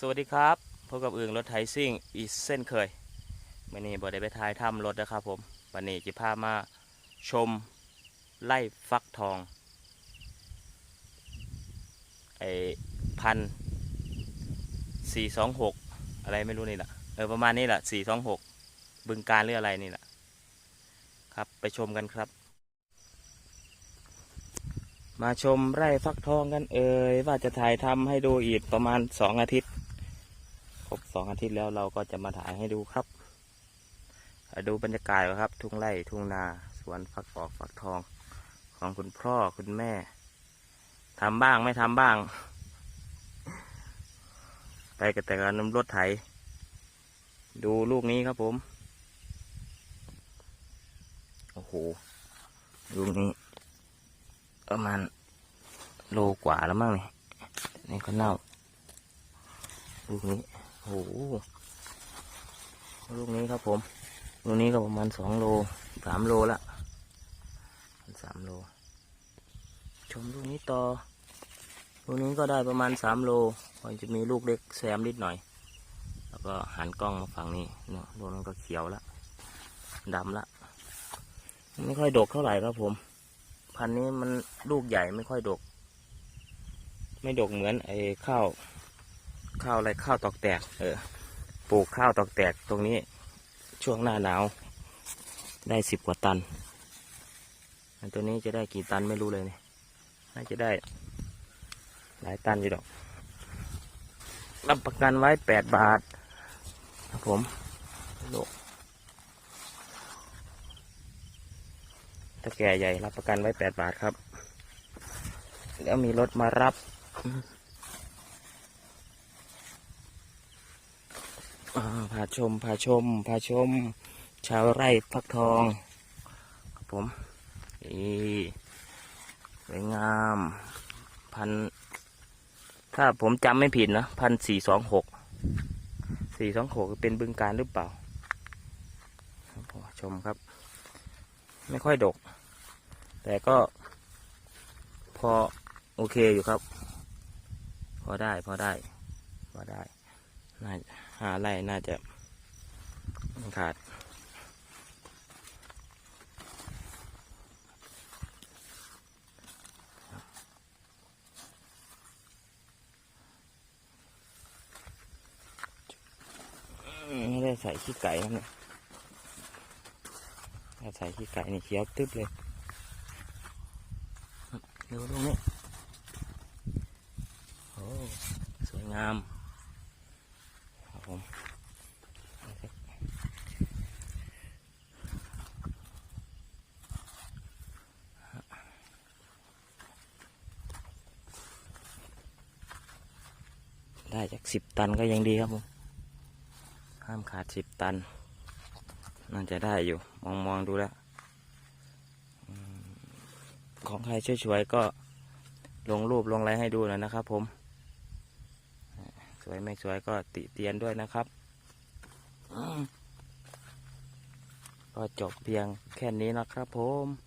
สวัสดีครับพบกับอึ่งรถไถซิ่งอีกเส้นเคยวันนี้บอได้ไปทายถ้ำรถนะครับผมวันนี้จะพามาชมไล่ฟักทองไอพันสี่สองหกอะไรไม่รู้นี่แหละเออประมาณนี้แหละสี่สองหกบึงการหรืออะไรนี่แหละครับไปชมกันครับ มาชมไร่ฟักทองกันเอ่ยว่าจะถ่ายทำให้ดูอีกประมาณสองอาทิตย์ องอาทิตย์แล้วเราก็จะมาถ่ายให้ดูครับ ดูบรรยากาศครับ ทุ่งไร่ทุ่งนาสวนฟักออกฟักทองของคุณพ่อคุณแม่ทำบ้างไม่ทำบ้าง ไปกับแต่กัน้ำรถไถ ดูลูกนี้ครับผม โอ้โหลูกนี้ประมาณโลกว่าแล้วมั้งนี่นี่ก็เน่าลูกนี้ โอ้โหลูกนี้ครับผม ลูกนี้ก็ประมาณสองโลสามโลละสามโล ชมลูกนี้ต่อ ลูกนี้ก็ได้ประมาณสามโลมันจะมีลูกเล็กแซมนิดหน่อย แล้วก็หันกล้องมาฝั่งนี้เนาะลูกนั้นก็เขียวละดำละ ไม่ค่อยดกเท่าไหร่ครับผม พันนี้มันลูกใหญ่ไม่ค่อยดก ไม่ดกเหมือนไอ้ข้าว ข้าวอะไรข้าวตอกแตก เออ ปลูกข้าวตอกแตกตรงนี้ ช่วงหน้าหนาว ได้สิบกว่าตันอันตัวนี้จะได้กี่ตันไม่รู้เลยเนี่ยน่าจะได้ หลายตันอยู่ดอก รับประกันไว้แปดบาทครับผมโลกถ้าแก่ใหญ่รับประกันไว้แปดบาทครับ แล้วมีรถมารับ อ่า พาชมพาชมพาชม ชาวไร่ฟักทองครับผมนี่สวยงามพันถ้าผมจำไม่ผิดนะพันสี่สองหกสี่สองหกเป็นบึงการหรือเปล่าชมครับ ไม่ค่อยดก แต่ก็ พอโอเคอยู่ครับ พอได้พอได้ พอได้ น่าหาไรน่าจะขาดไม่ได้ใส่ขี้ไก่ครับเนี่ยถ้าใส่ขี้ไก่นี่เขียวตึ๊บเลยดูตรงนี้โอ้สวยงาม ผมได้จากสิบตันก็ยังดีครับผม ห้ามขาดสิบตัน น่าจะได้อยู่ มองมองดูแล้ว ของใครช่วยๆก็ลงรูปลงอะไรให้ดูหน่อยนะครับผม วยไม่สวยก็ติเตียนด้วยนะครับ ก็จบเพียงแค่นี้นะครับผม